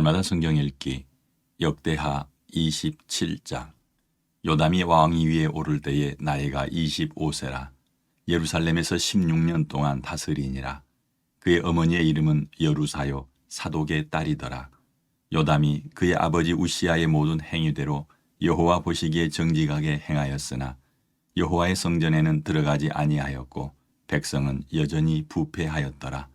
날마다 성경 읽기. 역대하 27장. 요담이 왕위 위에 오를 때에 나이가 25세라. 예루살렘에서 16년 동안 다스리니라. 그의 어머니의 이름은 여루사요 사독의 딸이더라. 요담이 그의 아버지 우시아의 모든 행위대로 여호와 보시기에 정직하게 행하였으나 여호와의 성전에는 들어가지 아니하였고 백성은 여전히 부패하였더라.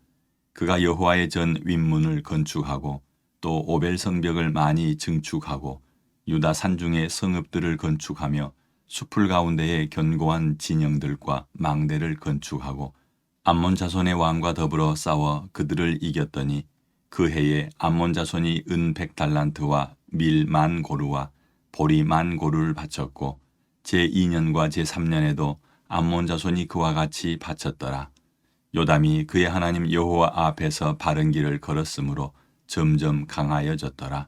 그가 여호와의 전 윗문을 건축하고 또 오벨 성벽을 많이 증축하고 유다 산중의 성읍들을 건축하며 숲을 가운데에 견고한 진영들과 망대를 건축하고 암몬 자손의 왕과 더불어 싸워 그들을 이겼더니 그 해에 암몬 자손이 은 백달란트와 밀 만 고루와 보리 만 고루를 바쳤고 제2년과 제3년에도 암몬 자손이 그와 같이 바쳤더라. 요담이 그의 하나님 여호와 앞에서 바른 길을 걸었으므로 점점 강하여졌더라.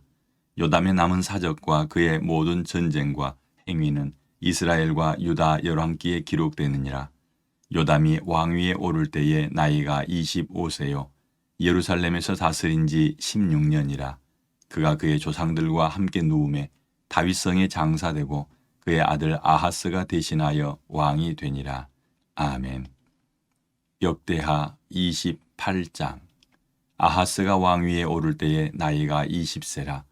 요담의 남은 사적과 그의 모든 전쟁과 행위는 이스라엘과 유다 열왕기에 기록되느니라. 요담이 왕위에 오를 때에 나이가 25세요. 예루살렘에서 다스린 지 16년이라. 그가 그의 조상들과 함께 누움에 다윗성에 장사되고 그의 아들 아하스가 대신하여 왕이 되니라. 아멘. 역대하 28장 아하스가 왕위에 오를 때에 나이가 20세라.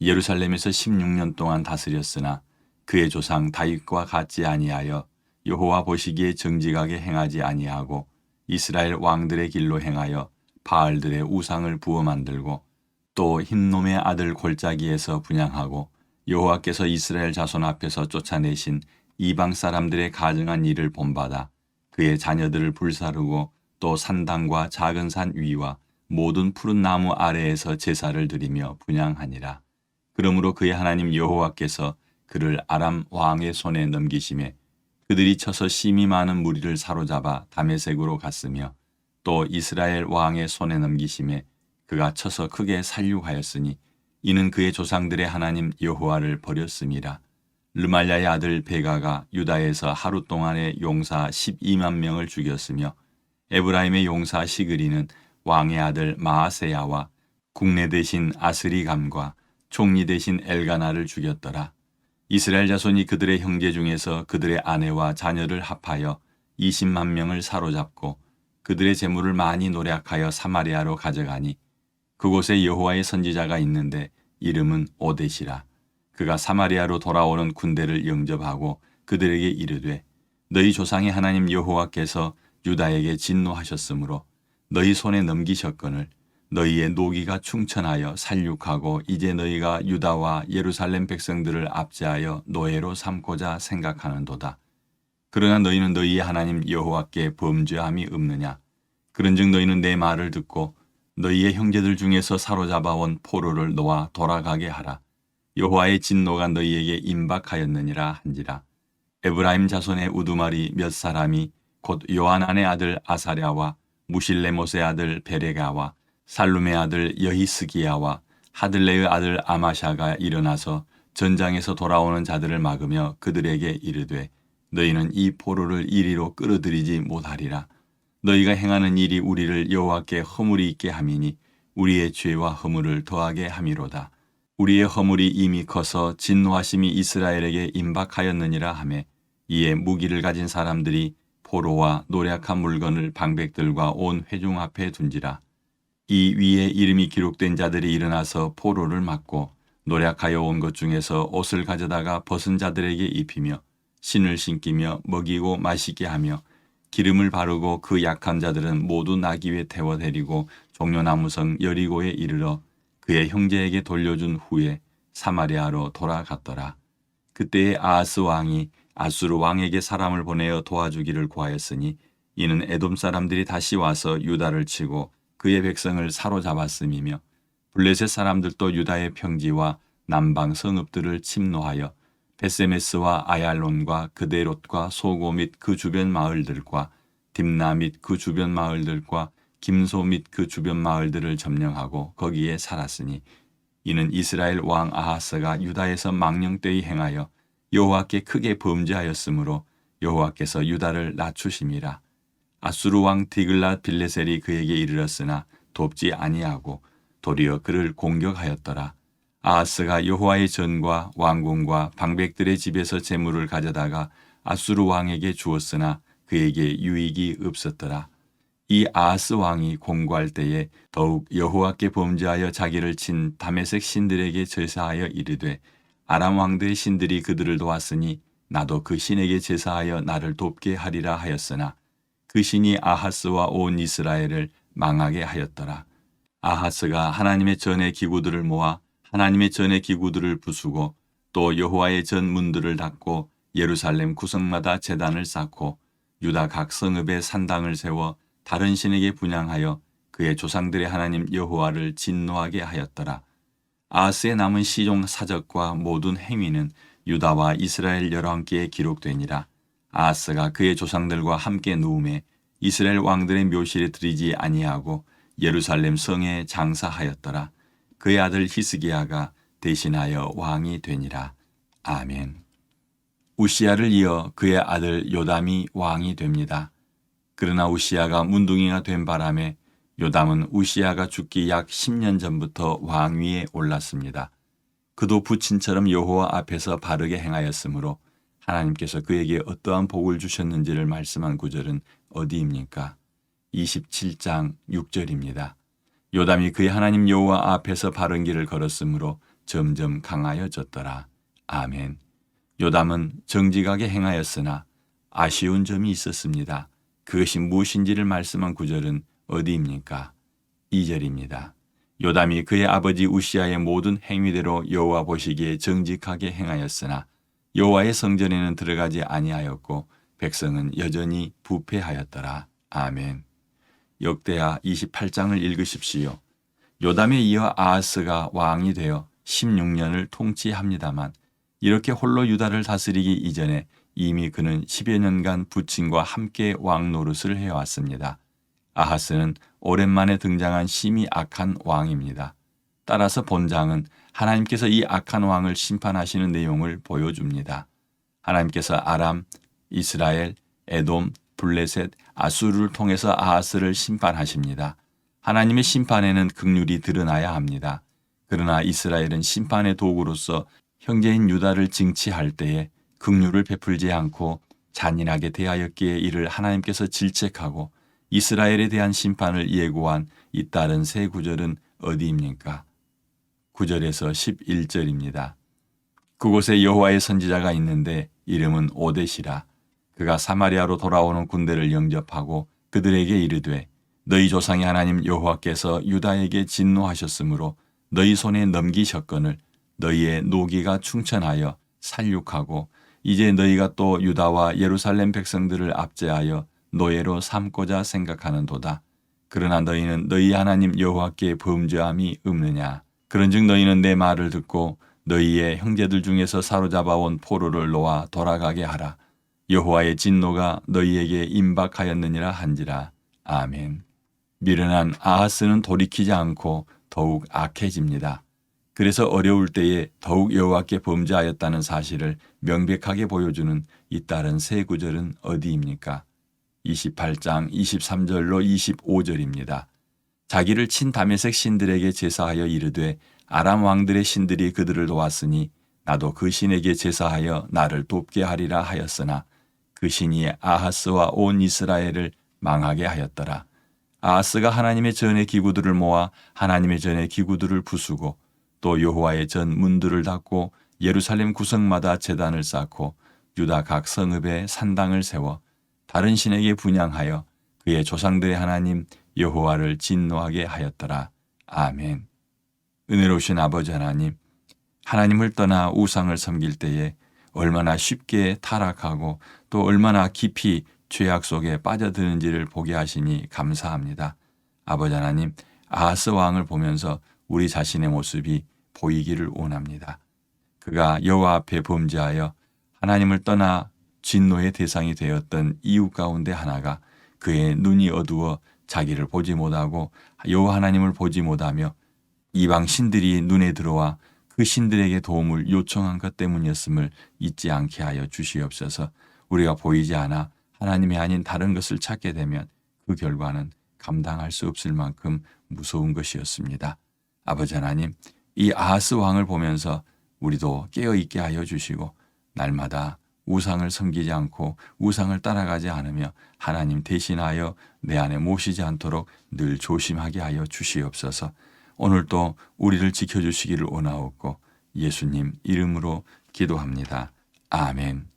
예루살렘에서 16년 동안 다스렸으나 그의 조상 다윗과 같지 아니하여 여호와 보시기에 정직하게 행하지 아니하고 이스라엘 왕들의 길로 행하여 바알들의 우상을 부어 만들고 또 흰놈의 아들 골짜기에서 분양하고 여호와께서 이스라엘 자손 앞에서 쫓아내신 이방 사람들의 가증한 일을 본받아 그의 자녀들을 불사르고 또 산당과 작은 산 위와 모든 푸른 나무 아래에서 제사를 드리며 분양하니라. 그러므로 그의 하나님 여호와께서 그를 아람 왕의 손에 넘기심에 그들이 쳐서 심히 많은 무리를 사로잡아 다메색으로 갔으며 또 이스라엘 왕의 손에 넘기심에 그가 쳐서 크게 살육하였으니 이는 그의 조상들의 하나님 여호와를 버렸음이라. 르말야의 아들 베가가 유다에서 하루 동안에 용사 12만 명을 죽였으며 에브라임의 용사 시그리는 왕의 아들 마아세야와 국내 대신 아스리감과 총리 대신 엘가나를 죽였더라. 이스라엘 자손이 그들의 형제 중에서 그들의 아내와 자녀를 합하여 20만 명을 사로잡고 그들의 재물을 많이 노력하여 사마리아로 가져가니 그곳에 여호와의 선지자가 있는데 이름은 오데시라. 그가 사마리아로 돌아오는 군대를 영접하고 그들에게 이르되 너희 조상의 하나님 여호와께서 유다에게 진노하셨으므로 너희 손에 넘기셨거늘 너희의 노기가 충천하여 살육하고 이제 너희가 유다와 예루살렘 백성들을 압제하여 노예로 삼고자 생각하는도다. 그러나 너희는 너희의 하나님 여호와께 범죄함이 없느냐? 그런즉 너희는 내 말을 듣고 너희의 형제들 중에서 사로잡아온 포로를 놓아 돌아가게 하라. 여호와의 진노가 너희에게 임박하였느니라 한지라. 에브라임 자손의 우두머리 몇 사람이 곧 요한 안의 아들 아사랴와 무실레못의 아들 베레가와 살룸의 아들 여히스기야와 하들레의 아들 아마샤가 일어나서 전장에서 돌아오는 자들을 막으며 그들에게 이르되 너희는 이 포로를 이리로 끌어들이지 못하리라. 너희가 행하는 일이 우리를 여호와께 허물이 있게 함이니 우리의 죄와 허물을 더하게 함이로다. 우리의 허물이 이미 커서 진노하심이 이스라엘에게 임박하였느니라 하매 이에 무기를 가진 사람들이 포로와 노략한 물건을 방백들과 온 회중 앞에 둔지라. 이 위에 이름이 기록된 자들이 일어나서 포로를 맞고 노략하여 온 것 중에서 옷을 가져다가 벗은 자들에게 입히며 신을 신기며 먹이고 마시게 하며 기름을 바르고 그 약한 자들은 모두 나귀 위에 태워 데리고 종려나무성 여리고에 이르러 그의 형제에게 돌려준 후에 사마리아로 돌아갔더라. 그때에 아하스 왕이 아수르 왕에게 사람을 보내어 도와주기를 구하였으니 이는 에돔 사람들이 다시 와서 유다를 치고 그의 백성을 사로잡았음이며 블레셋 사람들도 유다의 평지와 남방 성읍들을 침노하여 베세메스와 아얄론과 그데롯과 소고 및 그 주변 마을들과 딥나 및 그 주변 마을들과 김소 및 그 주변 마을들을 점령하고 거기에 살았으니 이는 이스라엘 왕 아하스가 유다에서 망령되이 행하여 여호와께 크게 범죄하였으므로 여호와께서 유다를 낮추심이라 아수르 왕 디글라 빌레셀이 그에게 이르렀으나 돕지 아니하고 도리어 그를 공격하였더라. 아하스가 여호와의 전과 왕궁과 방백들의 집에서 재물을 가져다가 아수르 왕에게 주었으나 그에게 유익이 없었더라. 이 아하스 왕이 공고할 때에 더욱 여호와께 범죄하여 자기를 친 다메섹 신들에게 제사하여 이르되 아람 왕들의 신들이 그들을 도왔으니 나도 그 신에게 제사하여 나를 돕게 하리라 하였으나 그 신이 아하스와 온 이스라엘을 망하게 하였더라. 아하스가 하나님의 전의 기구들을 모아 하나님의 전의 기구들을 부수고 또 여호와의 전 문들을 닫고 예루살렘 구성마다 제단을 쌓고 유다 각 성읍에 산당을 세워 다른 신에게 분양하여 그의 조상들의 하나님 여호와를 진노하게 하였더라. 아하스의 남은 시종 사적과 모든 행위는 유다와 이스라엘 열왕기에 기록되니라. 아하스가 그의 조상들과 함께 누움에 이스라엘 왕들의 묘실에 들이지 아니하고 예루살렘 성에 장사하였더라. 그의 아들 히스기야가 대신하여 왕이 되니라. 아멘. 우시야를 이어 그의 아들 요담이 왕이 됩니다. 그러나 우시야가 문둥이가 된 바람에 요담은 우시야가 죽기 약 10년 전부터 왕위에 올랐습니다. 그도 부친처럼 여호와 앞에서 바르게 행하였으므로 하나님께서 그에게 어떠한 복을 주셨는지를 말씀한 구절은 어디입니까? 27장 6절입니다. 요담이 그의 하나님 여호와 앞에서 바른 길을 걸었으므로 점점 강하여졌더라. 아멘. 요담은 정직하게 행하였으나 아쉬운 점이 있었습니다. 그것이 무엇인지를 말씀한 구절은 어디입니까? 2절입니다. 요담이 그의 아버지 우시아의 모든 행위대로 여호와 보시기에 정직하게 행하였으나 여호와의 성전에는 들어가지 아니하였고 백성은 여전히 부패하였더라. 아멘. 역대하 28장을 읽으십시오. 요담에 이어 아하스가 왕이 되어 16년을 통치합니다만 이렇게 홀로 유다를 다스리기 이전에 이미 그는 10여 년간 부친과 함께 왕 노릇을 해왔습니다. 아하스는 오랜만에 등장한 심히 악한 왕입니다. 따라서 본장은 하나님께서 이 악한 왕을 심판하시는 내용을 보여줍니다. 하나님께서 아람, 이스라엘, 에돔, 블레셋, 아수르를 통해서 아하스를 심판하십니다. 하나님의 심판에는 극률이 드러나야 합니다. 그러나 이스라엘은 심판의 도구로서 형제인 유다를 징치할 때에 극률을 베풀지 않고 잔인하게 대하였기에 이를 하나님께서 질책하고 이스라엘에 대한 심판을 예고한 이 다른 세 구절은 어디입니까? 9절에서 11절입니다. 그곳에 여호와의 선지자가 있는데 이름은 오데시라. 그가 사마리아로 돌아오는 군대를 영접하고 그들에게 이르되 너희 조상의 하나님 여호와께서 유다에게 진노하셨으므로 너희 손에 넘기셨거늘 너희의 노기가 충천하여 살육하고 이제 너희가 또 유다와 예루살렘 백성들을 압제하여 노예로 삼고자 생각하는도다. 그러나 너희는 너희 하나님 여호와께 범죄함이 없느냐. 그런즉 너희는 내 말을 듣고 너희의 형제들 중에서 사로잡아 온 포로를 놓아 돌아가게 하라. 여호와의 진노가 너희에게 임박하였느니라 한지라. 아멘. 미련한 아하스는 돌이키지 않고 더욱 악해집니다. 그래서 어려울 때에 더욱 여호와께 범죄하였다는 사실을 명백하게 보여주는 이 다른 세 구절은 어디입니까? 28장 23절로 25절입니다. 자기를 친 다메섹 신들에게 제사하여 이르되 아람 왕들의 신들이 그들을 도왔으니 나도 그 신에게 제사하여 나를 돕게 하리라 하였으나 그 신이 아하스와 온 이스라엘을 망하게 하였더라. 아하스가 하나님의 전의 기구들을 모아 하나님의 전의 기구들을 부수고 또 여호와의 전 문들을 닫고 예루살렘 구성마다 제단을 쌓고 유다 각 성읍에 산당을 세워 다른 신에게 분양하여 그의 조상들의 하나님 여호와를 진노하게 하였더라. 아멘. 은혜로우신 아버지 하나님, 하나님을 떠나 우상을 섬길 때에 얼마나 쉽게 타락하고 또 얼마나 깊이 죄악 속에 빠져드는지를 보게 하시니 감사합니다. 아버지 하나님, 아하스 왕을 보면서 우리 자신의 모습이 보이기를 원합니다. 그가 여호와 앞에 범죄하여 하나님을 떠나 진노의 대상이 되었던 이유 가운데 하나가 그의 눈이 어두워 자기를 보지 못하고 여호와 하나님을 보지 못하며 이방 신들이 눈에 들어와 그 신들에게 도움을 요청한 것 때문이었음을 잊지 않게 하여 주시옵소서. 우리가 보이지 않아 하나님이 아닌 다른 것을 찾게 되면 그 결과는 감당할 수 없을 만큼 무서운 것이었습니다. 아버지 하나님, 이 아하스 왕을 보면서 우리도 깨어 있게 하여 주시고 날마다 우상을 섬기지 않고 우상을 따라가지 않으며 하나님 대신하여 내 안에 모시지 않도록 늘 조심하게 하여 주시옵소서. 오늘도 우리를 지켜주시기를 원하옵고 예수님 이름으로 기도합니다. 아멘.